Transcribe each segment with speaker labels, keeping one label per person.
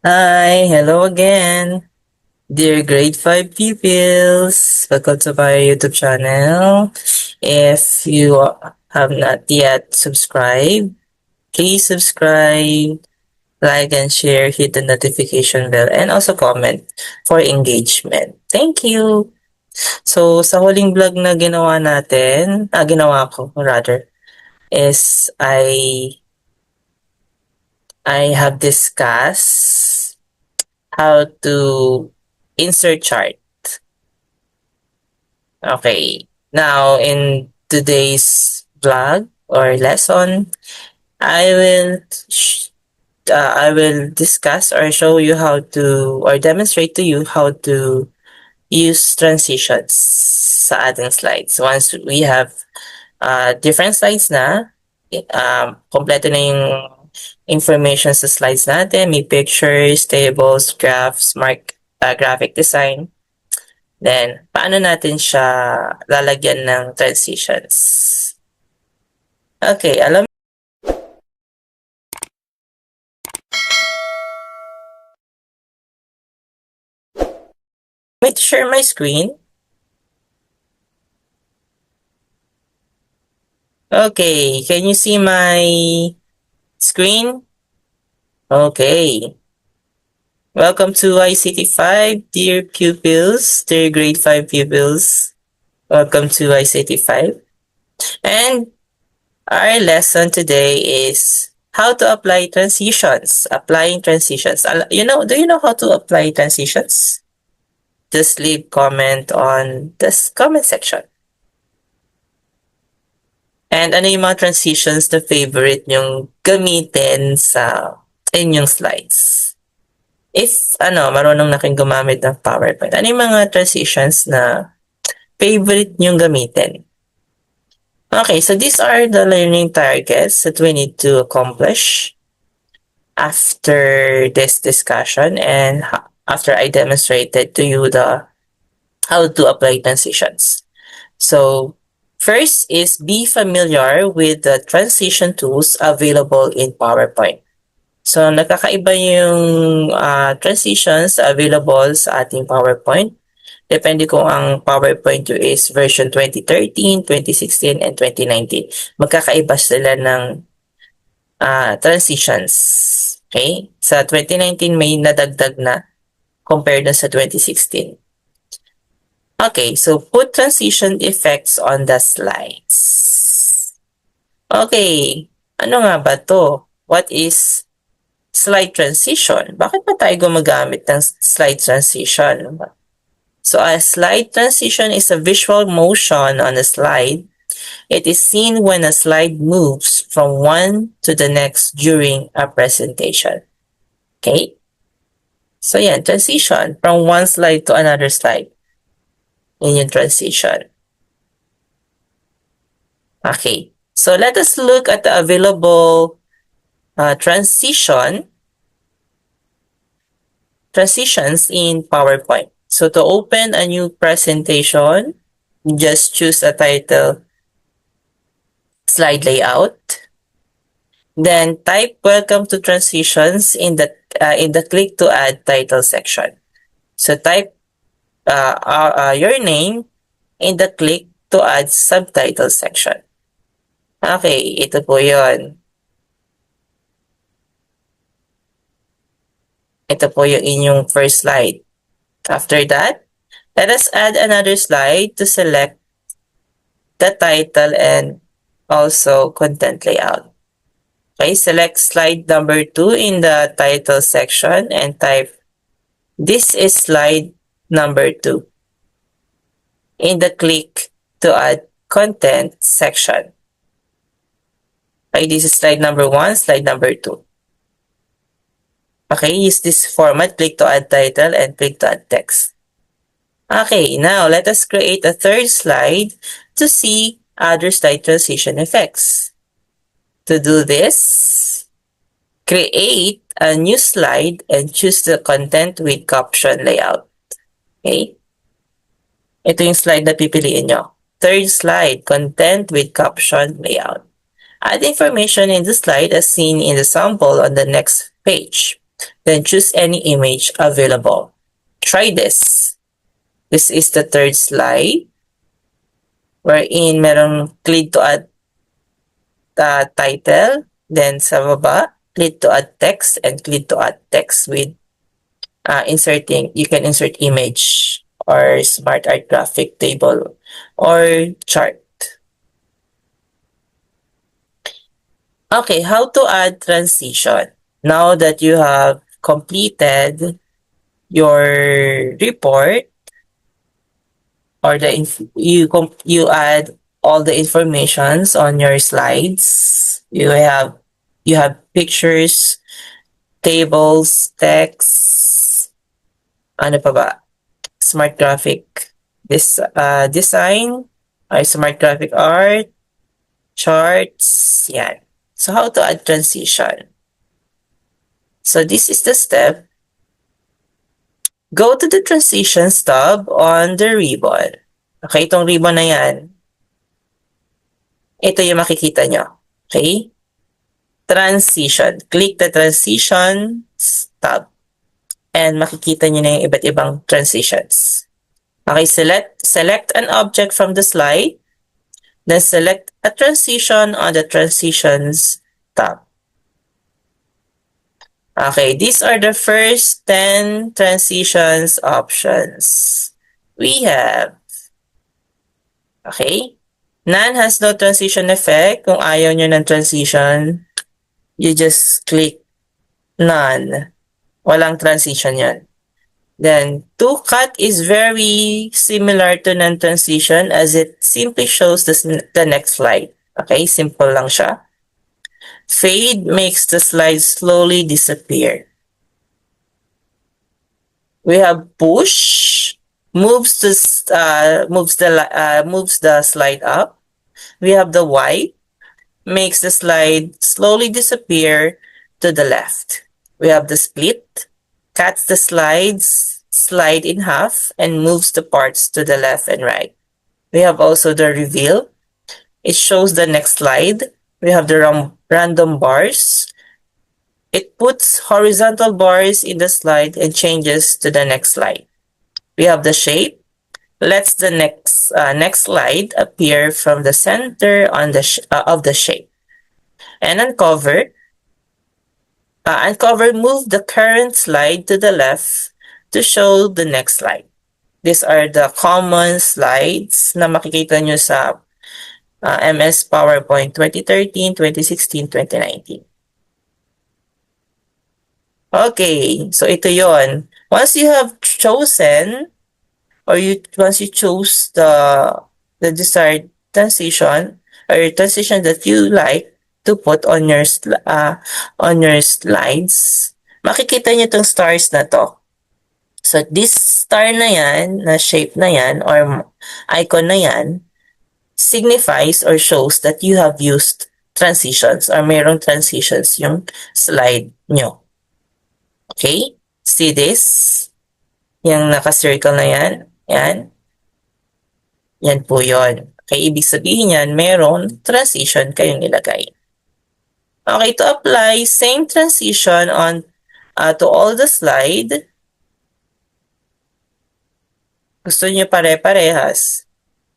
Speaker 1: Hi, hello again. Dear grade 5 pupils, welcome to my YouTube channel. If you have not yet subscribed, please subscribe, like and share, hit the notification bell, and also comment for engagement. Thank you! So, sa huling vlog na ginawa natin, ah, ginawa ko, rather, is I I have discussed how to insert chart. Okay, now in today's vlog or lesson, I will uh, I will discuss or show you how to or demonstrate to you how to use transitions sa ating slides. Once we have uh, different slides na, um, kompleto na yung information sa slides natin. May pictures, tables, graphs, mark, uh, graphic design. Then, paano natin siya lalagyan ng transitions? Okay, alam to share my screen. Okay, can you see my screen? Okay. Welcome to ICT 5, dear pupils, dear grade 5 pupils. Welcome to ICT 5. And our lesson today is how to apply transitions. Applying transitions. You know, do you know how to apply transitions? Just leave comment on this comment section. And ano yung mga transitions na favorite nyong gamitin sa inyong slides? If, ano, marunong na kayong gumamit ng PowerPoint, ano yung mga transitions na favorite nyong gamitin? Okay, so these are the learning targets that we need to accomplish after this discussion and after I demonstrated to you the how to apply transitions. So First is be familiar with the transition tools available in PowerPoint. So, nakakaiba yung uh, transitions available sa ating PowerPoint. Depende kung ang PowerPoint is version 2013, 2016, and 2019. Magkakaiba sila ng uh, transitions. Okay? Sa 2019 may nadagdag na compared na sa 2016. Okay, so put transition effects on the slides. Okay, ano nga ba to? What is slide transition? Bakit pa tayo gumagamit ng slide transition? So a slide transition is a visual motion on a slide. It is seen when a slide moves from one to the next during a presentation. Okay? So yeah, transition from one slide to another slide. In yung transition. Okay, so let us look at the available uh, transition transitions in PowerPoint. So to open a new presentation, just choose a title, slide layout. Then type welcome to transitions in the uh, in the click to add title section. So type uh, uh, uh, your name in the click to add subtitle section. Okay, ito po yon. Ito po yung inyong first slide. After that, let us add another slide to select the title and also content layout. Okay, select slide number 2 in the title section and type, this is slide number 2 in the click to add content section. Okay, this is slide number 1, slide number 2. Okay, use this format, click to add title and click to add text. Okay, now let us create a third slide to see other slide transition effects. To do this, create a new slide and choose the content with caption layout. Okay? Ito yung slide na pipiliin nyo. Third slide, content with caption layout. Add information in the slide as seen in the sample on the next page. Then choose any image available. Try this. This is the third slide wherein merong click to add the title. Then sa baba, click to add text and click to add text with uh, inserting, you can insert image or smart art graphic table or chart. Okay, how to add transition. Now that you have completed your report or the you you add all the informations on your slides. You have you have pictures, tables, text, ano pa ba? Smart graphic this uh, design or smart graphic art, charts, yan. So how to add transition? So this is the step. Go to the transitions tab on the ribbon. Okay, itong ribbon na yan. Ito yung makikita nyo. Okay? Transition. Click the transitions tab. And makikita nyo na yung iba't ibang transitions. Okay, select, select an object from the slide Then select a transition on the Transitions tab. Okay, these are the first 10 transitions options we have. Okay? None has no transition effect. Kung ayaw nyo ng transition, you just click none. Walang transition yan. Then, to cut is very similar to non-transition as it simply shows the, the next slide. Okay, simple lang siya. Fade makes the slide slowly disappear. We have push, moves the uh, moves the uh, moves the slide up. We have the wipe, makes the slide slowly disappear to the left. We have the split, cuts the slides, slide in half, and moves the parts to the left and right. We have also the reveal. It shows the next slide. We have the random bars. It puts horizontal bars in the slide and changes to the next slide. We have the shape. Lets the next uh, next slide appear from the center on the uh, of the shape. And uncover uh, uncover move the current slide to the left to show the next slide. These are the common slides na makikita nyo sa uh, MS PowerPoint 2013, 2016, 2019. Okay, so ito yon. Once you have chosen or you once you choose the the desired transition or transition that you like, to put on your uh, on your slides, makikita niyo itong stars na to. So this star na yan, na shape na yan, or icon na yan, signifies or shows that you have used transitions or mayroong transitions yung slide nyo. Okay? See this? Yung naka-circle na yan? Yan. Yan po yon. Okay, ibig sabihin yan, meron transition kayong nilagay. Okay, to apply same transition on uh, to all the slide, gusto niyo pare-parehas.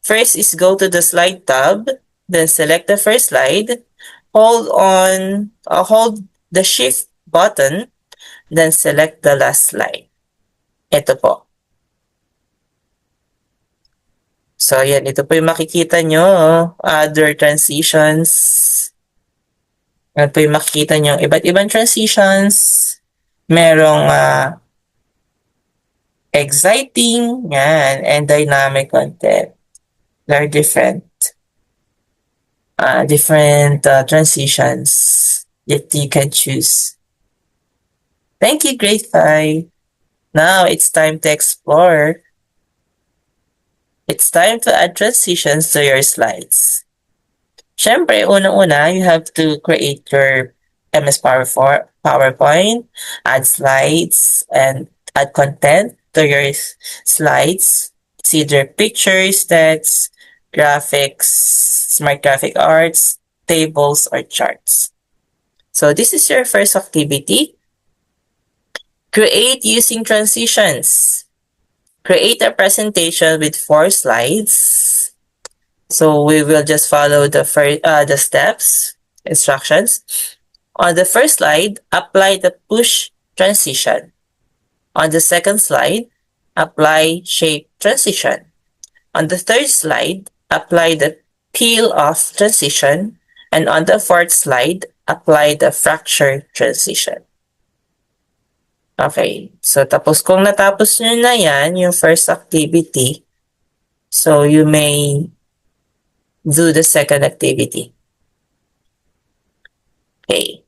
Speaker 1: First is go to the slide tab, then select the first slide, hold on, uh, hold the shift button, then select the last slide. Ito po. So, yan. Ito po yung makikita nyo. Other transitions. At po yung makikita iba't ibang transitions. Merong uh, exciting, yan, and dynamic content. They're different. Uh, different uh, transitions that you can choose. Thank you, Grade 5. Now it's time to explore. It's time to add transitions to your slides. Siyempre, unang-una, you have to create your MS PowerPoint, add slides, and add content to your slides. It's either pictures, text, graphics, smart graphic arts, tables, or charts. So this is your first activity. Create using transitions. Create a presentation with four slides. So we will just follow the first uh, the steps instructions. On the first slide, apply the push transition. On the second slide, apply shape transition. On the third slide, apply the peel off transition. And on the fourth slide, apply the fracture transition. Okay. So, tapos kung natapos nyo na yan, yung first activity, so you may do the second activity. Okay.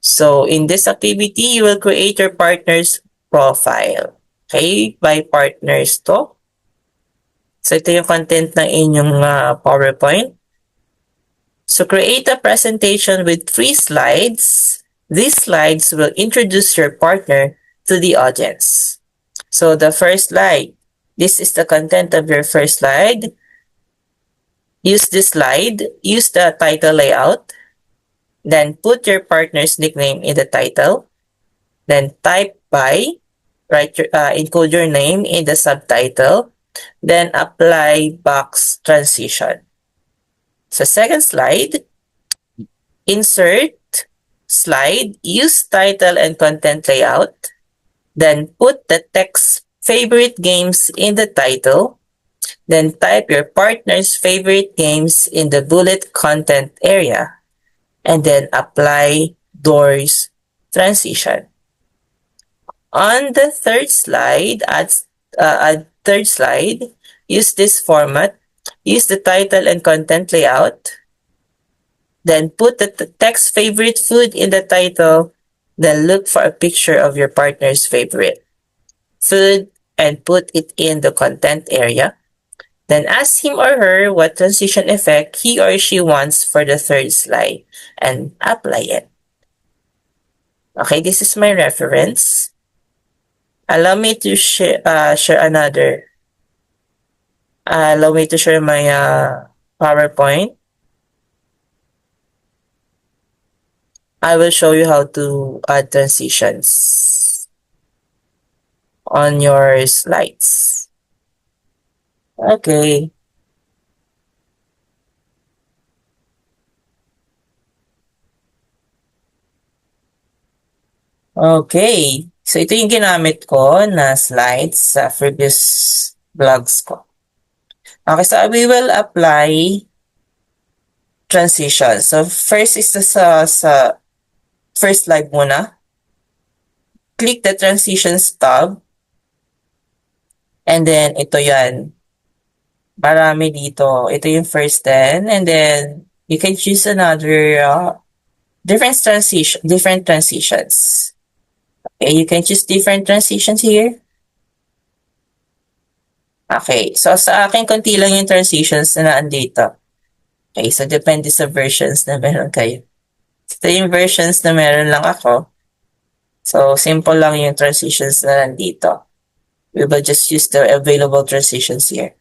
Speaker 1: So, in this activity, you will create your partner's profile. Okay? By partners to. So, ito yung content ng inyong uh, PowerPoint. So, create a presentation with three slides These slides will introduce your partner to the audience. So the first slide, this is the content of your first slide. Use this slide, use the title layout, then put your partner's nickname in the title, then type by, write your, uh, your name in the subtitle, then apply box transition. So second slide, insert slide, use title and content layout, then put the text favorite games in the title, then type your partner's favorite games in the bullet content area, and then apply doors transition. On the third slide, at uh, third slide, use this format, use the title and content layout, Then put the text favorite food in the title. Then look for a picture of your partner's favorite food and put it in the content area. Then ask him or her what transition effect he or she wants for the third slide and apply it. Okay, this is my reference. Allow me to share, uh, share another. Uh, allow me to share my uh, PowerPoint. I will show you how to add transitions on your slides. Okay. Okay. So, ito yung ginamit ko na slides sa previous vlogs ko. Okay, so we will apply transition. So, first is sa, sa first slide muna. Click the transitions tab. And then, ito yan. Marami dito. Ito yung first 10. And then, you can choose another uh, different transition, different transitions. Okay, you can choose different transitions here. Okay, so sa akin, konti lang yung transitions na naandito. Okay, so depende sa versions na meron kayo. Ito yung versions na meron lang ako. So, simple lang yung transitions na nandito. We will just use the available transitions here.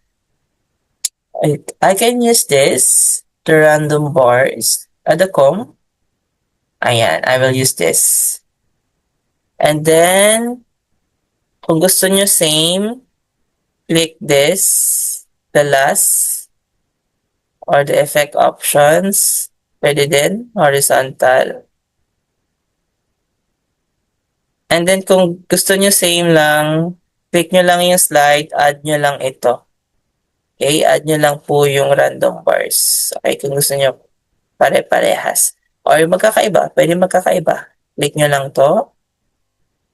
Speaker 1: I, I can use this, the random bars at the com. Ayan, I will use this. And then, kung gusto nyo same, click this, the last, or the effect options. Pwede din, horizontal. And then kung gusto nyo same lang, click nyo lang yung slide, add nyo lang ito. Okay, add nyo lang po yung random bars. Okay, kung gusto nyo pare-parehas. Or magkakaiba, pwede magkakaiba. Click nyo lang to.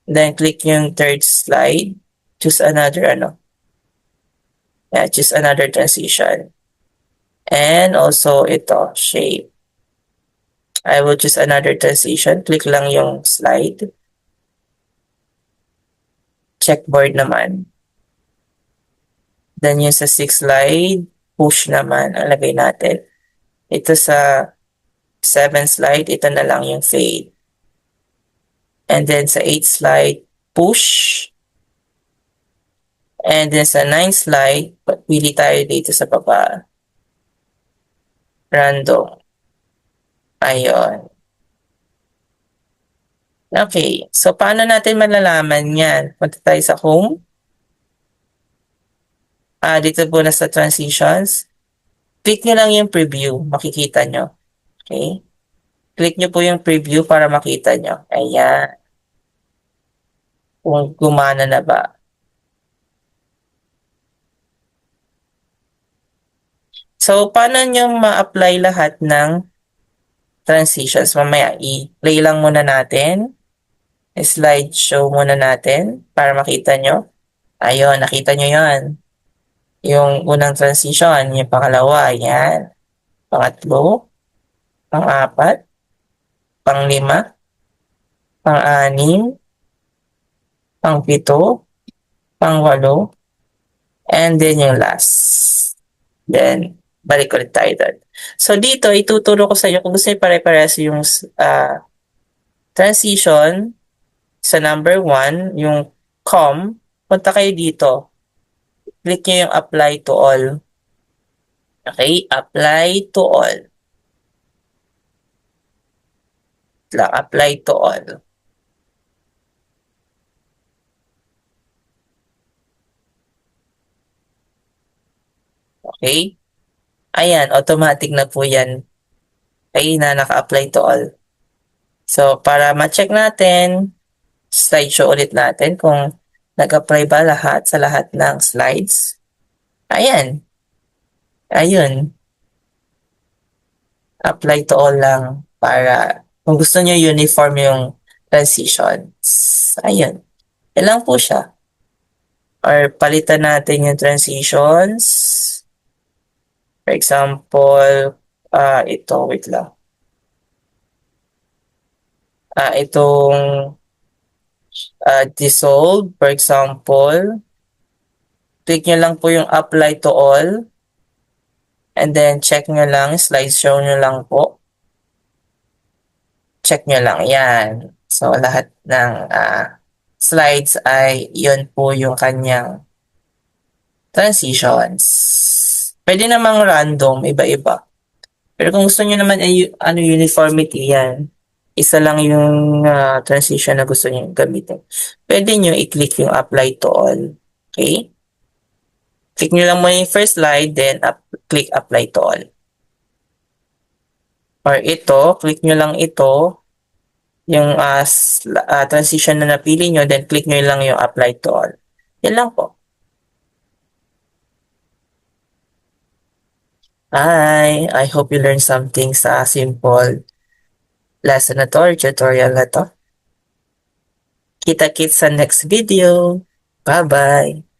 Speaker 1: Then click yung third slide. Choose another ano. Yeah, choose another transition. And also ito, shape. I will choose another transition. Click lang yung slide. Checkboard naman. Then yung sa 6 slide, push naman ang lagay natin. Ito sa 7 slide, ito na lang yung fade. And then sa 8 slide, push. And then sa 9 slide, pili tayo dito sa baba. Random. Ayun. Okay, so paano natin malalaman yan? Punta tayo sa home. Ah, dito po na sa transitions. Click nyo lang yung preview, makikita nyo. Okay? Click nyo po yung preview para makita nyo. Ayan. Kung gumana na ba. So, paano nyo ma-apply lahat ng transitions? Mamaya, i-play lang muna natin slideshow muna natin para makita nyo. Ayun, nakita nyo yon Yung unang transition, yung pangalawa, yan. Pangatlo, pang-apat, pang-lima, pang-anim, pang-pito, pang-walo, and then yung last. Then, balik ulit tayo doon. So, dito, ituturo ko sa inyo kung gusto nyo pare-pares yung uh, transition sa number 1, yung com, punta kayo dito. Click nyo yung apply to all. Okay, apply to all. Lang, apply to all. Okay? Ayan, automatic na po yan. Ay na naka-apply to all. So, para ma-check natin, slideshow ulit natin kung nag-apply ba lahat sa lahat ng slides. Ayan. Ayun. Apply to all lang para kung gusto nyo uniform yung transitions. Ayun. Yan lang po siya. Or palitan natin yung transitions. For example, uh, ito, wait lang. Uh, itong uh, dissolve, for example, click nyo lang po yung apply to all. And then, check nyo lang, slideshow nyo lang po. Check nyo lang, yan. So, lahat ng uh, slides ay yun po yung kanyang transitions. Pwede namang random, iba-iba. Pero kung gusto nyo naman ay ano uniformity yan, isa lang yung uh, transition na gusto niyo gamitin. Pwede niyo i-click yung apply to all. Okay? Click niyo lang muna yung first slide, then up, click apply to all. Or ito, click niyo lang ito, yung uh, uh, transition na napili niyo, then click niyo lang yung apply to all. Yan lang po. Hi! I hope you learned something sa simple lesson na to or tutorial na to. Kita-kits sa next video. Bye-bye!